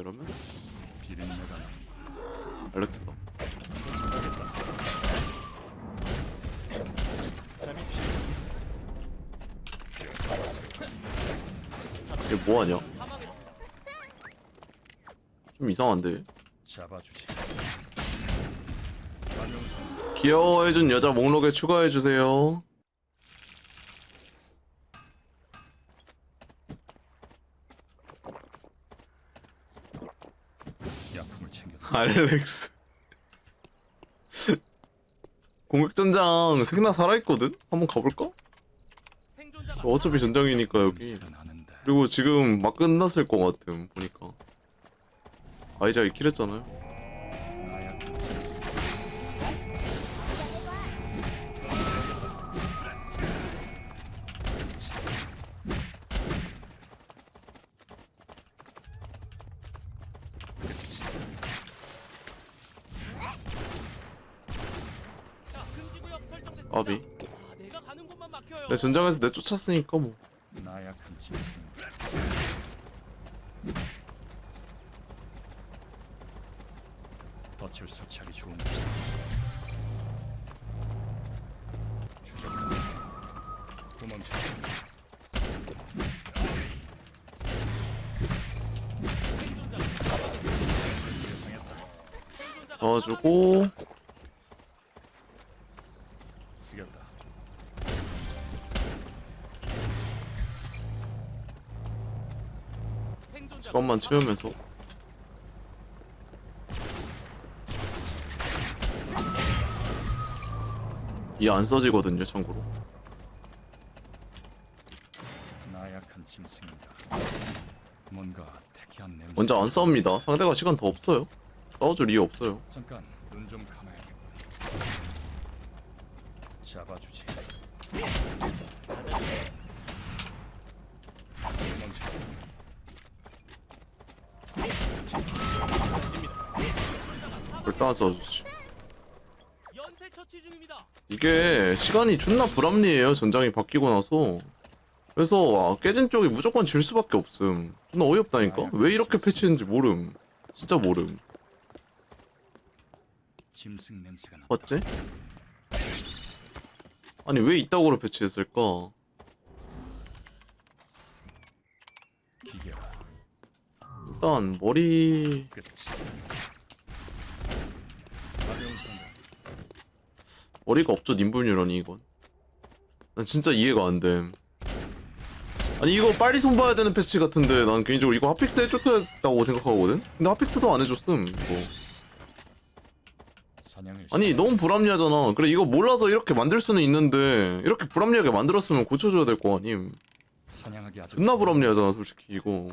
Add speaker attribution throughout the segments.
Speaker 1: 이러면?
Speaker 2: 비린내가
Speaker 1: 알렉스다
Speaker 2: 잠입시
Speaker 1: 얘 뭐하냐? 좀 이상한데
Speaker 2: 잡아주지.
Speaker 1: 귀여워해준 여자 목록에 추가해주세요
Speaker 2: 약품을 챙겨.
Speaker 1: 알렉스 공격전장 생나 살아있거든? 한번 가볼까? 어차피 전장이니까 여기. 그리고 지금 막 끝났을 것 같음 보니까 아이작이 킬 했잖아요
Speaker 3: 내
Speaker 1: 전장에서 내 쫓았으니까 뭐
Speaker 2: 나약한 짐승. 덫을 설치하기 좋은 곳이다. 추적한다. 도망쳐.
Speaker 1: 잡아주고
Speaker 2: 쓰겠다.
Speaker 1: 시간만 채우면서. 이 안 써지거든요 참고로.
Speaker 2: 나약한 짐승인가. 뭔가 특이한 냄새.
Speaker 1: 먼저 안 싸웁니다. 상대가 시간 더 없어요. 싸워줄 이유 없어요.
Speaker 2: 잠깐 눈 좀 감아야겠군. 잡아주지. 도망쳐.
Speaker 3: 중입니다.
Speaker 1: 이게 시간이 존나 불합리해요 전장이 바뀌고 나서 그래서 아, 깨진 쪽이 무조건 질 수밖에 없음 존나 어이없다니까 왜 이렇게 패치했는지 모름 진짜 모름
Speaker 2: 짐승 냄새가 나.
Speaker 1: 맞지? 아니 왜 이따구로 배치했을까? 일단 머리
Speaker 2: 끝이. 가벼운선다.
Speaker 1: 머리가 없죠 님분유라니 이건. 난 진짜 이해가 안됨 아니 이거 빨리 손봐야 되는 패치 같은데 난 개인적으로 이거 핫픽스 해줬어야 했다고 생각하거든? 근데 핫픽스도 안 해줬음 이거. 아니 너무 불합리하잖아. 그래 이거 몰라서 이렇게 만들 수는 있는데 이렇게 불합리하게 만들었으면 고쳐줘야 될 거 아님? 존나 불합리하잖아 솔직히 이거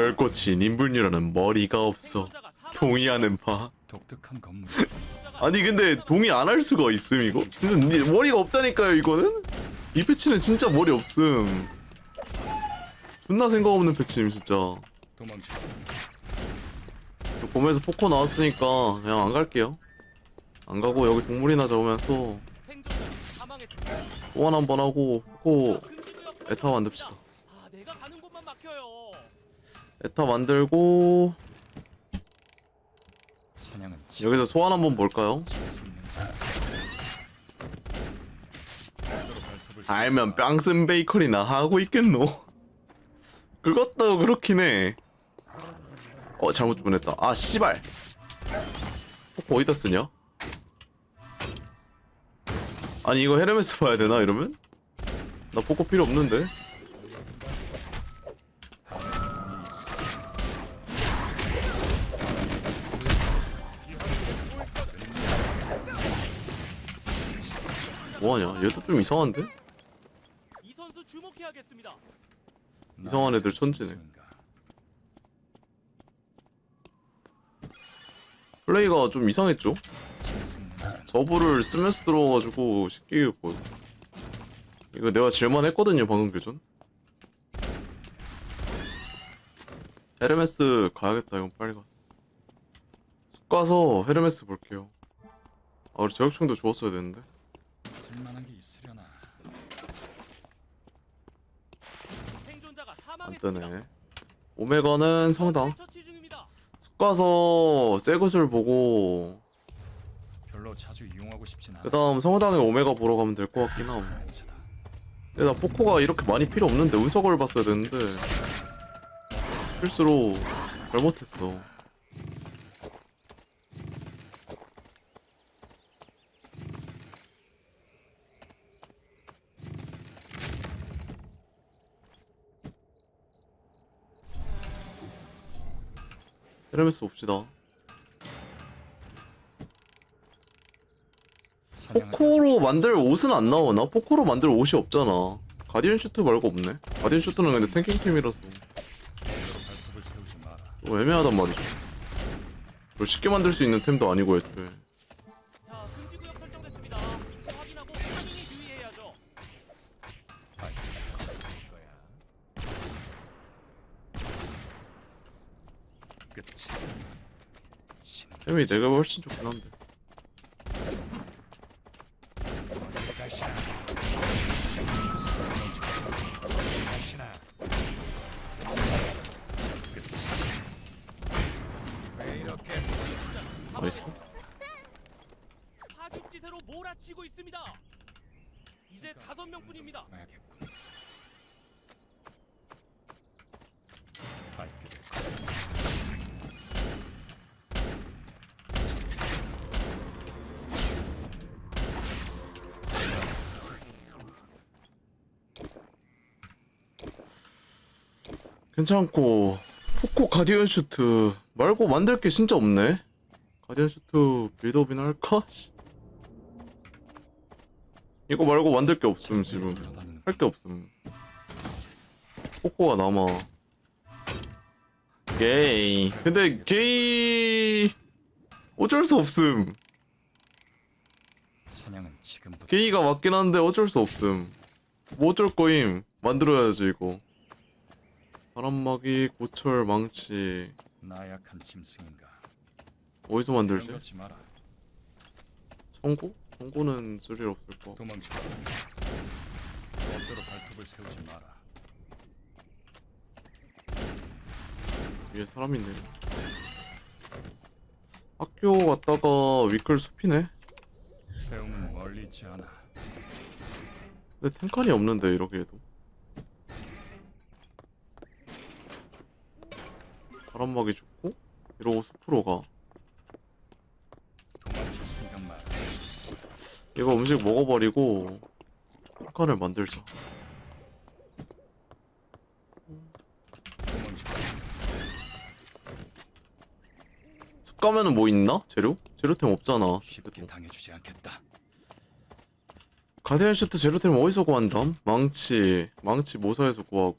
Speaker 1: 별꽃이 님분유라는 머리가 없어 동의하는 바
Speaker 2: 독특한 건물.
Speaker 1: 아니 근데 동의 안 할 수가 있음 이거? 진짜 니- 머리가 없다니까요 이거는? 이 패치는 진짜 머리 없음 존나 생각 없는 패치임 진짜
Speaker 2: 도망쳐.
Speaker 1: 저 봄에서 포커 나왔으니까 그냥 안 갈게요 안 가고 여기 동물이나 잡으면서
Speaker 3: 생존자가 사망했습니다.
Speaker 1: 소환 한번 하고
Speaker 3: 금지구역
Speaker 1: 에타 만듭시다 에타 만들고
Speaker 2: 사냥은
Speaker 1: 여기서 소환 한번 볼까요? 알면 빵슨 베이커리나 하고 있겠노 그것도 그렇긴 해 어, 잘못 주문했다. 아, 씨발. 포코 어디다 쓰냐? 아니, 이거 헤르메스 봐야 되나, 이러면? 나 포코 필요 없는데? 뭐하냐? 얘도 좀 이상한데?
Speaker 3: 이 선수 주목해야겠습니다.
Speaker 1: 이상한 애들 천지네. 플레이가 좀 이상했죠? 저부를 쓰면서 들어가가지고 쉽게 이겼거든. 이거 내가 질만 했거든요, 방금 교전. 헤르메스 가야겠다, 이건 빨리 가서. 숙 가서 헤르메스 볼게요. 아, 우리 저격총도 주웠어야 되는데.
Speaker 2: 쓸만한 게 있으려나.
Speaker 3: 생존자가 사망했습니다.
Speaker 1: 오메가는 성당. 숙가서 새 것을 보고
Speaker 2: 별로 자주 이용하고 싶진
Speaker 1: 그다음 성당에 오메가 보러 가면 될 것 같긴 함.
Speaker 2: 다
Speaker 1: 근데 포코가 이렇게 많이 필요 없는데 운석을 봤어야 되는데 실수로 잘못했어. 헤르메스 봅시다 포코로 만들 옷은 안 나오나? 포코로 만들 옷이 없잖아 가디언 슈트 말고 없네 가디언 슈트는 근데 탱킹 팀이라서
Speaker 2: 제대로 발톱을 세우지 마라.
Speaker 1: 좀 애매하단 말이죠. 뭘 쉽게 만들 수 있는 템도 아니고 애초에. 템이 내가 훨씬 좋긴 한데.
Speaker 3: 파죽지세로 몰아치고 있습니다. 이제 다섯 명뿐입니다.
Speaker 2: 가야겠군. 밝게 될 거야.
Speaker 1: 괜찮고 포코 가디언 슈트 말고 만들 게 진짜 없네. 가디언 슈트 빌드업이나 할까? 씨. 이거 말고 만들 게 없음 지금. 할 게 없음. 포코가 남아. 게이. 근데 게이 어쩔 수 없음. 게이가 맞긴 한데 어쩔 수 없음. 뭐 어쩔 거임. 만들어야지 이거. 바람막이, 고철, 망치.
Speaker 2: 나약한 짐승인가.
Speaker 1: 어디서 만들지?
Speaker 2: 그런 지 마라.
Speaker 1: 청고? 청고는 쓸 일 없을 거.
Speaker 2: 도망쳐. 멋대로 발톱을 세우지 마라.
Speaker 1: 위에 사람 있네. 학교 갔다가 위클 숲이네.
Speaker 2: 배움은 멀리 있지 않아.
Speaker 1: 근데 탱칸이 없는데 이렇게 해도. 바람막이 좋고 이러고 숲으로 가. 이거 음식 먹어버리고 탱칸을 만들자. 숲 가면은 뭐 있나? 재료? 재료템 없잖아.
Speaker 2: 쉽게 당해주지 않겠다.
Speaker 1: 가디언 슈트 재료템 어디서 구한담? 망치, 망치 모사에서 구하고.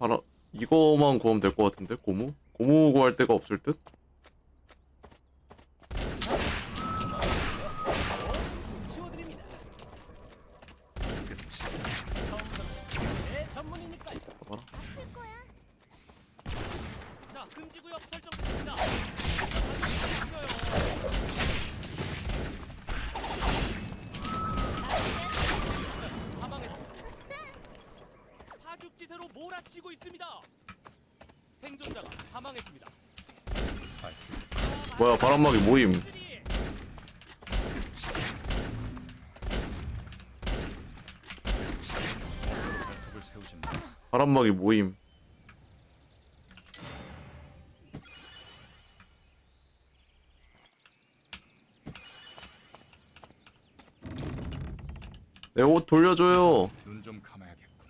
Speaker 1: 바라 이거만 구하면 될 것 같은데 고무? 고무 구할 데가 없을 듯?
Speaker 3: 치워드립니다.
Speaker 2: 끝이.
Speaker 3: 처음부터 내 전문이니까요.
Speaker 1: 봐봐라.
Speaker 3: 자, 금지 구역 설정됐습니다. 사망했습니다. 파죽지세로 몰아치고 있습니다. 생존자가 사망했습니다.
Speaker 2: 아이,
Speaker 1: 뭐야 바람막이 모임. 바람막이 모임. 내 옷 돌려줘요.
Speaker 2: 눈좀 감아야겠군.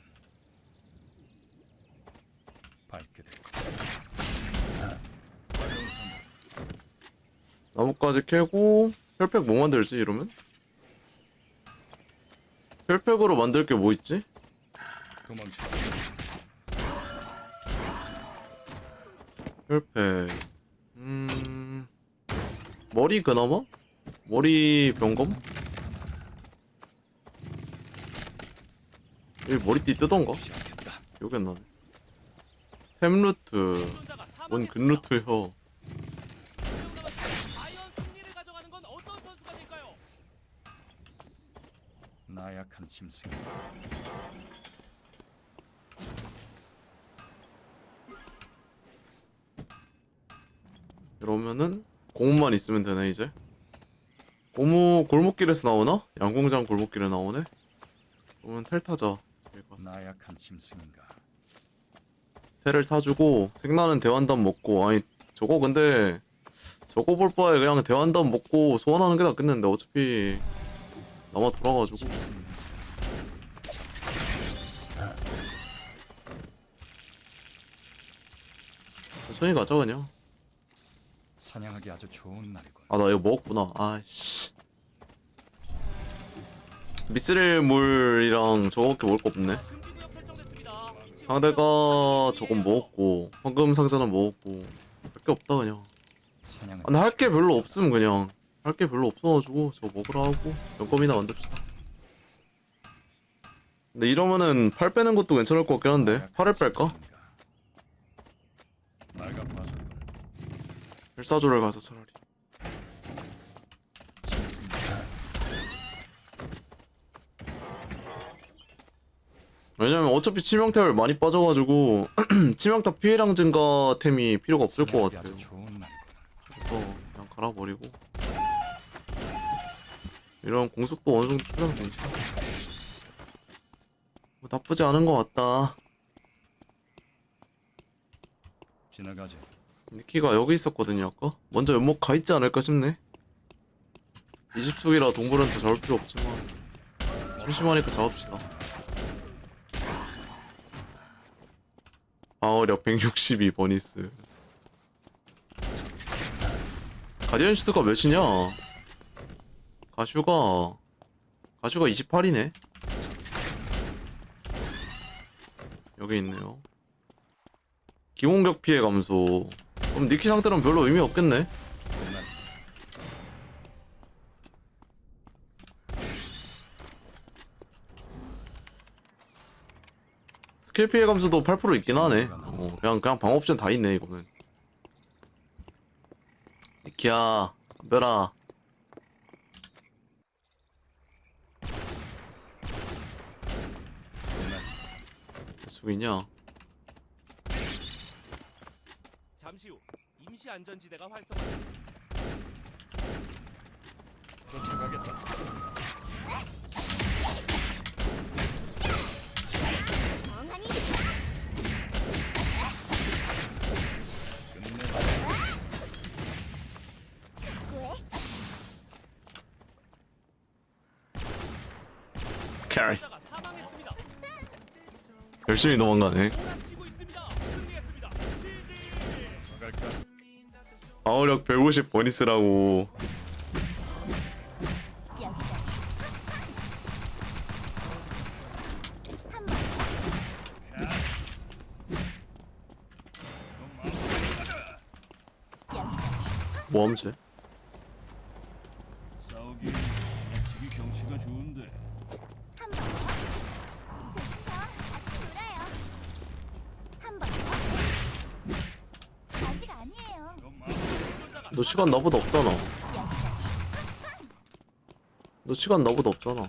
Speaker 2: 밝게 될 거야. 어려운 상황.
Speaker 1: 나뭇가지 캐고 혈팩 뭐 만들지 이러면? 혈팩으로 만들 게 뭐 있지?
Speaker 2: 도망쳐.
Speaker 1: 혈팩. 음. 머리 그나마? 머리 병검? 여기 머리띠 뜨던가? 기억이 안 나네. 템루트. 뭔. 근루트요.
Speaker 2: 나약한 짐승.
Speaker 1: 그러면은 고무만 있으면 되네 이제. 고무 골목길에서 나오나? 양궁장 골목길에 나오네. 그러면 텔 타자.
Speaker 4: 나약한 짐승인가.
Speaker 1: 텔을 타주고 생나는 대환담 먹고 아니 저거 근데 저거 볼 바에 그냥 대환담 먹고 소원하는 게 낫겠는데 어차피 남아 돌아가지고. 천천히 가자 그냥.
Speaker 4: 사냥하기 아주 좋은 날이군.
Speaker 1: 아 나 이거 먹었구나. 아씨. 미스릴 물이랑 저거밖에 먹을 거 없네. 상대가 저건. 먹었고 황금 상자는 먹었고 할 게 없다 그냥.
Speaker 4: 사냥은
Speaker 1: 아, 근데 할게 별로 없음 그냥 할 게 별로 없어가지고 저거 먹으라 하고 연검이나 만듭시다 근데 이러면은 팔 빼는 것도 괜찮을 것 같긴 한데 팔을 뺄까? 일사조를 가자 차라리 왜냐면 어차피 치명타율 많이 빠져가지고 치명타 피해량 증가 템이 필요가 없을 것 같아요. 그래서 그냥 갈아버리고 이런 공속도 어느 정도 충당되지? 뭐 나쁘지 않은 것 같다.
Speaker 4: 지나가지.
Speaker 1: 니키가 여기 있었거든요 아까? 먼저 연목 가 있지 않을까 싶네. 20축이라 동물한테 잡을 필요 없지만 심심하니까 잡읍시다. 방어력 162 버니스. 가디언 슈트가 몇이냐 가슈가 가슈가 28이네. 여기 있네요. 기공격 피해 감소. 그럼 니키 상태는 별로 의미 없겠네.
Speaker 4: 날
Speaker 1: 스킬 피해 감소도 8% 있긴 하네. 어, 그냥 그냥 방어 옵션 다 있네 이거는. 니키야 덤벼라 수이냐
Speaker 3: 잠시 후 임시 안전지대가 활성화.
Speaker 4: 쫓아가겠다.
Speaker 5: 멍하니
Speaker 4: 끝내.
Speaker 5: 구해
Speaker 1: 캐리. 열심히 도망가네? 방어력 150 버니스라고
Speaker 5: 여기다
Speaker 1: 시간 나보다 없잖아. 너 시간 나보다 없잖아.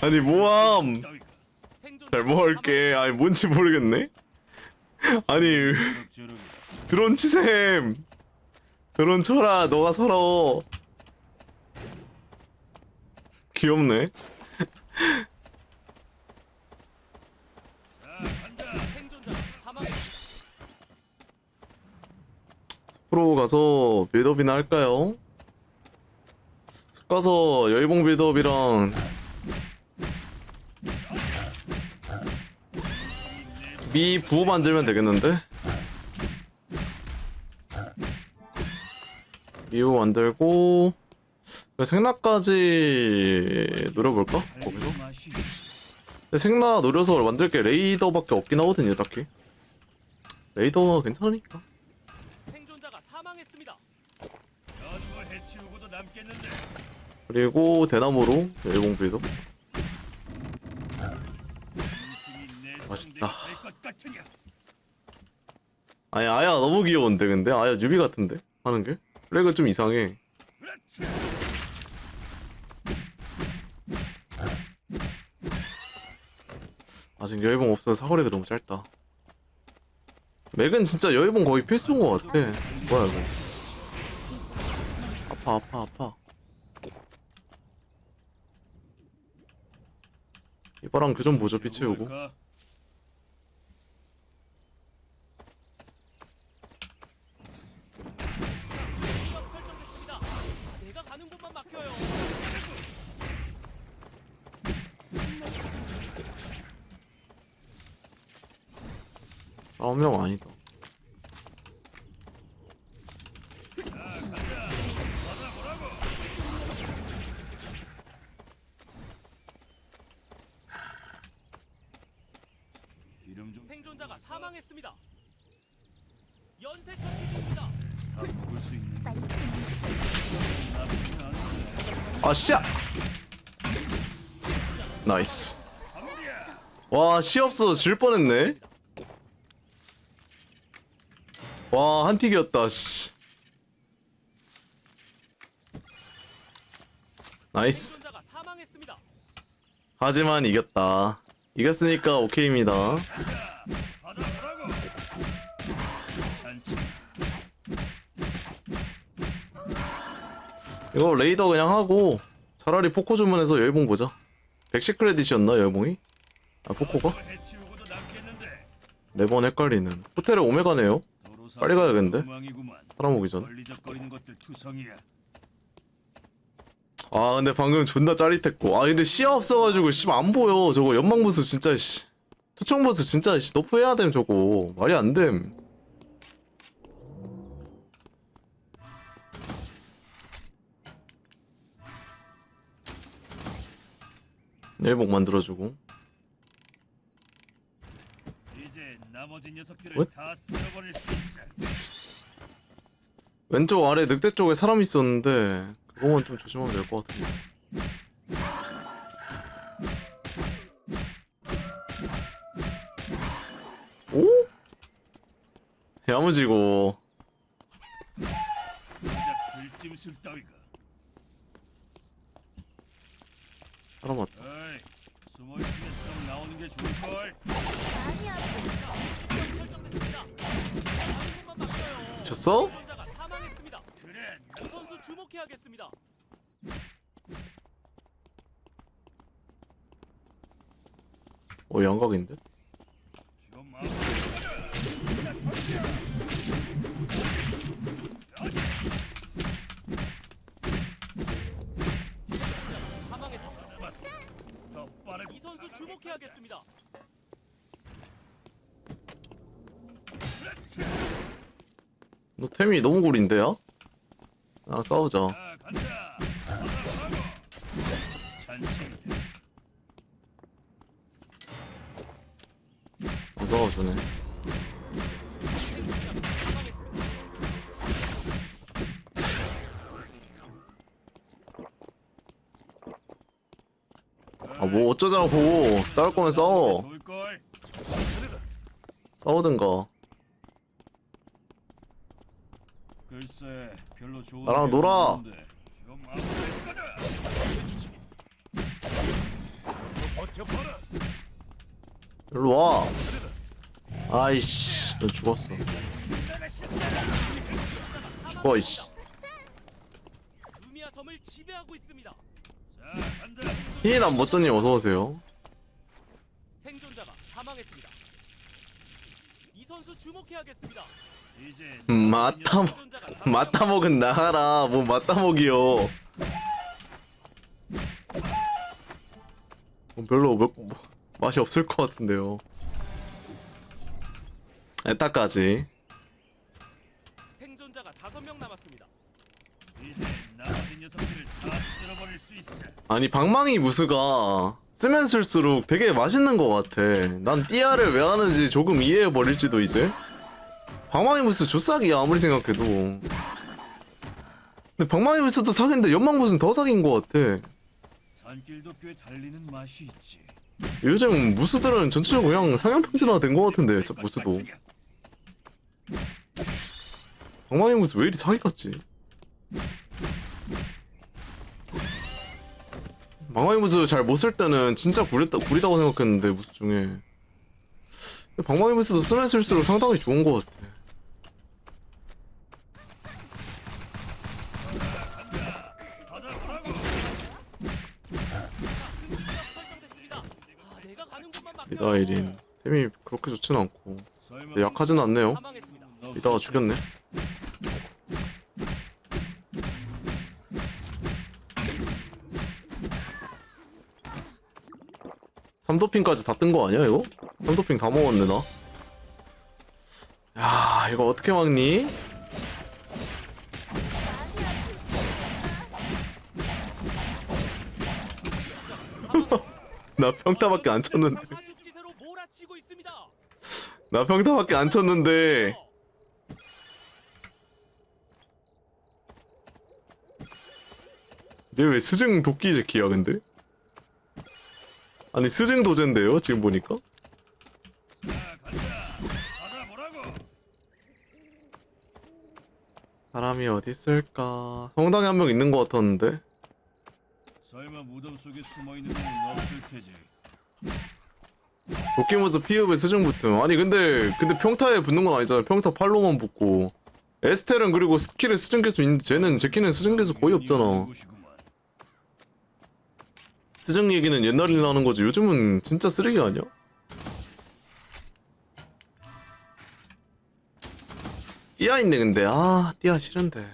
Speaker 3: 아니
Speaker 1: 모함? 잘 먹을게. 아니 뭔지 모르겠네 아니
Speaker 4: 저럭저럭.
Speaker 1: 드론 치셈 드론 쳐라 너가 살아 귀엽네. 프로 가서 빌드업이나 할까요? 숲 가서 여의봉 빌드업이랑 미 부호 만들면 되겠는데? 미호 만들고 생나까지 노려볼까? 거기서? 근데 생나 노려서 만들 게 레이더밖에 없긴 하거든요 딱히 레이더가 괜찮으니까
Speaker 3: 생존자가 사망했습니다.
Speaker 4: 해치우고도 남겠는데.
Speaker 1: 그리고 대나무로 일봉 빌드
Speaker 4: 짐승이 내
Speaker 1: 맛있다.
Speaker 4: 같으냐?
Speaker 1: 아니 아야 너무 귀여운데 근데? 아야 뉴비 같은데? 하는 게? 플래그 좀 이상해.
Speaker 4: 그렇지.
Speaker 1: 아직 여의봉 없어서 사거리가 너무 짧다. 맥은 진짜 여의봉 거의 필수인 것 같아. 뭐야 이거? 아파 아파 아파. 이바랑 교전 보죠 피 채우고.
Speaker 4: 뭘까?
Speaker 1: 아홉 명 아니다
Speaker 3: 생존자가 사망했습니다. 연쇄 처치입니다.
Speaker 4: 다 먹을 수 있는
Speaker 5: 빨리
Speaker 4: 나쁘지 않은데.
Speaker 1: 아 씨야 나이스 와시 없어 질 뻔했네 와 한 픽이었다 씨 나이스. 하지만 이겼다 이겼으니까 오케이입니다. 이거 레이더 그냥 하고 차라리 포코 주문해서 열봉 보자 110 크레딧이었나 열봉이? 아 포코가? 매번 헷갈리는 호텔에 오메가네요 빨리 가야겠는데? 오기 전. 아 근데 방금 존나 짜릿했고. 아 근데 시야 없어가지고 씨안 보여. 저거 연막 부스 진짜 씨. 투척 부스 진짜 씨 너프 해야 됨 저거. 말이 안됨. 내복 만들어주고
Speaker 4: 이제 나머지 녀석들을
Speaker 1: 왜?
Speaker 4: 다 쓸어버릴 수 있어.
Speaker 1: 왼쪽 아래 늑대 쪽에 사람 있었는데 그거만 좀 조심하면 될 것 같은데 오? 야무지고
Speaker 4: 진짜 들짐승 따위가.
Speaker 1: 사람 왔다
Speaker 4: 어이, 숨어 있으면 좀 나오는 게 좋을 걸.
Speaker 5: 많이 아프다.
Speaker 3: 이 선수 주목해야겠습니다.
Speaker 1: 오 양각인데? 너 템이 너무 구린데야? 나랑 싸우자
Speaker 4: 자, 간다. 받아보라고. 잔치인데.
Speaker 1: 안 싸워주네 아 뭐 어쩌자고 싸울 거면 싸워. 싸우든가
Speaker 4: 별로 좋은.
Speaker 1: 나랑
Speaker 4: 게
Speaker 1: 놀아.
Speaker 4: 버텨봐라.
Speaker 1: 일로 와 아이씨 너 죽었어 죽어 이씨
Speaker 3: 루미아 섬을 지배하고 있습니다.
Speaker 4: 자, 간다.
Speaker 1: 희남 멋져님 어서 오세요
Speaker 3: 생존자가 사망했습니다. 이 선수 주목해야겠습니다.
Speaker 4: 이제
Speaker 1: 음, 마타
Speaker 3: 생존자가
Speaker 1: 마타먹은 나가라 뭐 마타먹이요 뭐 별로 몇, 뭐, 맛이 없을 것 같은데요 에타까지
Speaker 3: 생존자가 다섯 명 남았습니다.
Speaker 4: 이제 나머지 녀석들을 다 쓸어버릴 수 있어.
Speaker 1: 아니 방망이 무스가 쓰면 쓸수록 되게 맛있는 것 같아. 난 띠아를 왜 하는지 조금 이해해버릴지도 이제. 방망이 무스 조싹이야 아무리 생각해도. 근데 방망이 무스도 사기인데 연막 무스는 더 사기인 것 같아.
Speaker 4: 산길도 꽤 달리는 맛이 있지.
Speaker 1: 요즘 무스들은 전체적으로 그냥 상향평준화 된 것 같은데 무스도. 방망이 무슨 왜 이리 사기 같지? 방망이 무스 잘 못 쓸 때는 진짜 구렸다, 구리다고 생각했는데 무스 중에 방망이 무스도 쓰면 쓸수록 상당히 좋은 것 같아. 리다이린 템이 그렇게 좋진 않고 약하진 않네요. 리다가 죽였네 삼도핑까지 다 뜬 거 아니야 이거? 삼도핑 다 먹었네 나. 야 이거 어떻게 막니? 나 평타밖에 안 쳤는데. 나 평타밖에 안 쳤는데 얘 왜 스증 도끼 제키야 근데? 아니 스증 도제인데요 지금 보니까? 사람이 어디 있을까? 성당에 한 명 있는 것 같았는데
Speaker 4: 설마 무덤 속에 숨어 있는 건 없을 테지.
Speaker 1: 도끼 모습 피읍에 스증 붙음 아니 근데 근데 평타에 붙는 건 아니잖아 평타 팔로만 붙고 에스텔은 그리고 스킬에 스증 개수 있는데 쟤는 제키는 스증 개수 거의 없잖아. 스증 얘기는 옛날이나 하는 거지 요즘은 진짜 쓰레기 아니야? 띠아 있네 근데 아 띠아 싫은데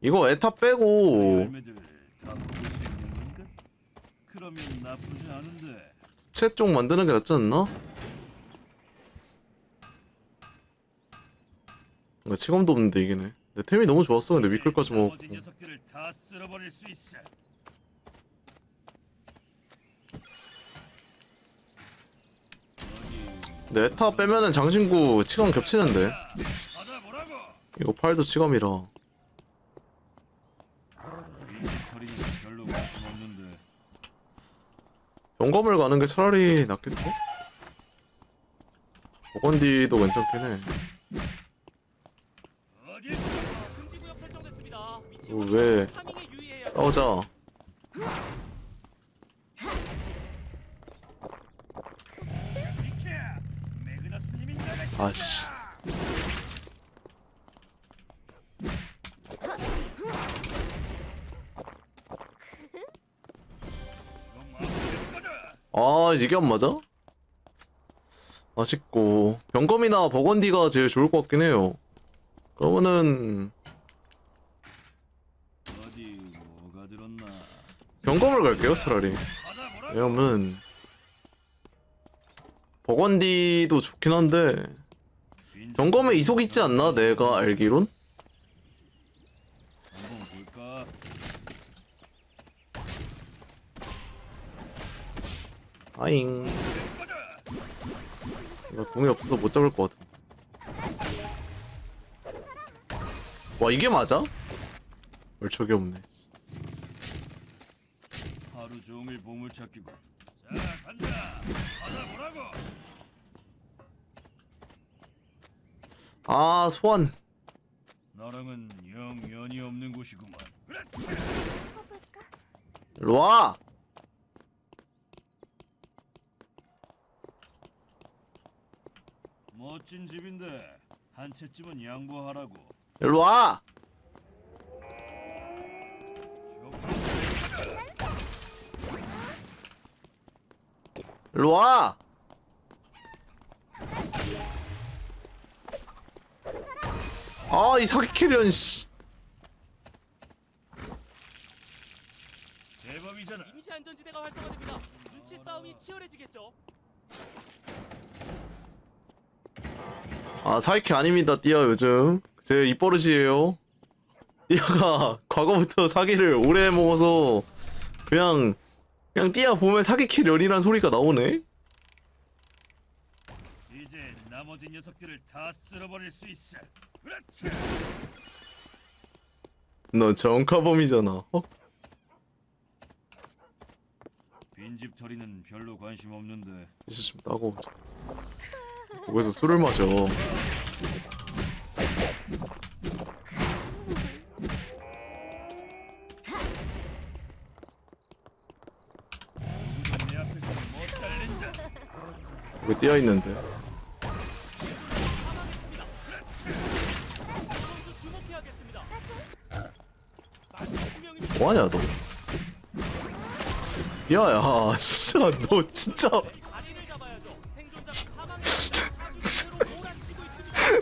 Speaker 1: 이거 에타 빼고. 부채 쪽 만드는 게 낫지 않나? 나 치감도 없는데 이기네 내 템이 너무 좋았어 근데 위클까지 먹었고 에타 빼면은 장신구 치감 겹치는데. 이거 팔도
Speaker 4: 없는데.
Speaker 1: 영검을 가는 게 차라리 낫겠죠? 버건디도 괜찮긴 해
Speaker 4: 어,
Speaker 1: 왜. 싸우자
Speaker 4: 비켜. 매그너스님이 나가신다.
Speaker 1: 아씨.
Speaker 4: 아
Speaker 1: 이게 안 맞아? 아쉽고 병검이나 버건디가 제일 좋을 것 같긴 해요 그러면은? 병검을 갈게요 차라리. 왜냐면 버건디도 좋긴 한데 병검에 이속 있지 않나 내가 알기론? 아잉 이거 공이 없어서 못 잡을 것 같아 와 이게 맞아? 얼척이 없네
Speaker 4: 하루 종일 보물 찾기고. 자 간다. 받아 보라고.
Speaker 1: 아 소환.
Speaker 4: 나랑은 영 연이 없는 곳이구만.
Speaker 1: 일로와.
Speaker 4: 멋진 집인데 한 채쯤은 양보하라고.
Speaker 1: 일로와. 일로와 아 이 사기 캐리언 씨
Speaker 4: 대박이잖아.
Speaker 3: 이니시 안전지대가 활성화됩니다. 눈치 싸움이 치열해지겠죠.
Speaker 1: 아 사이키 아닙니다 띠아 요즘 제 입버릇이에요 띠아가 과거부터 사기를 오래 먹어서 그냥 그냥 띠아 보면 사기 캐리언이란 소리가 나오네
Speaker 4: 이제 나머지 녀석들을 다 쓸어버릴 수 있어.
Speaker 1: 너 정카범이잖아. 어?
Speaker 4: 빈집 털이는 별로 관심 없는데.
Speaker 1: 이제 좀 따고 오자. 거기서 술을 마셔.
Speaker 4: 내 앞에서 못 달린다.
Speaker 1: 거기 뛰어 있는데 뭐하냐 너 야야 진짜 너 진짜.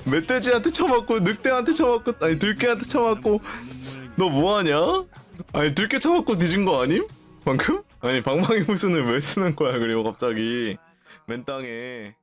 Speaker 1: 멧돼지한테 쳐맞고 늑대한테 쳐맞고 아니 들개한테 쳐맞고 너 뭐하냐? 아니 들깨 쳐맞고 뒤진 거 아님? 방금? 아니 방망이 무슨을 왜 쓰는 거야 그리고 갑자기 맨 땅에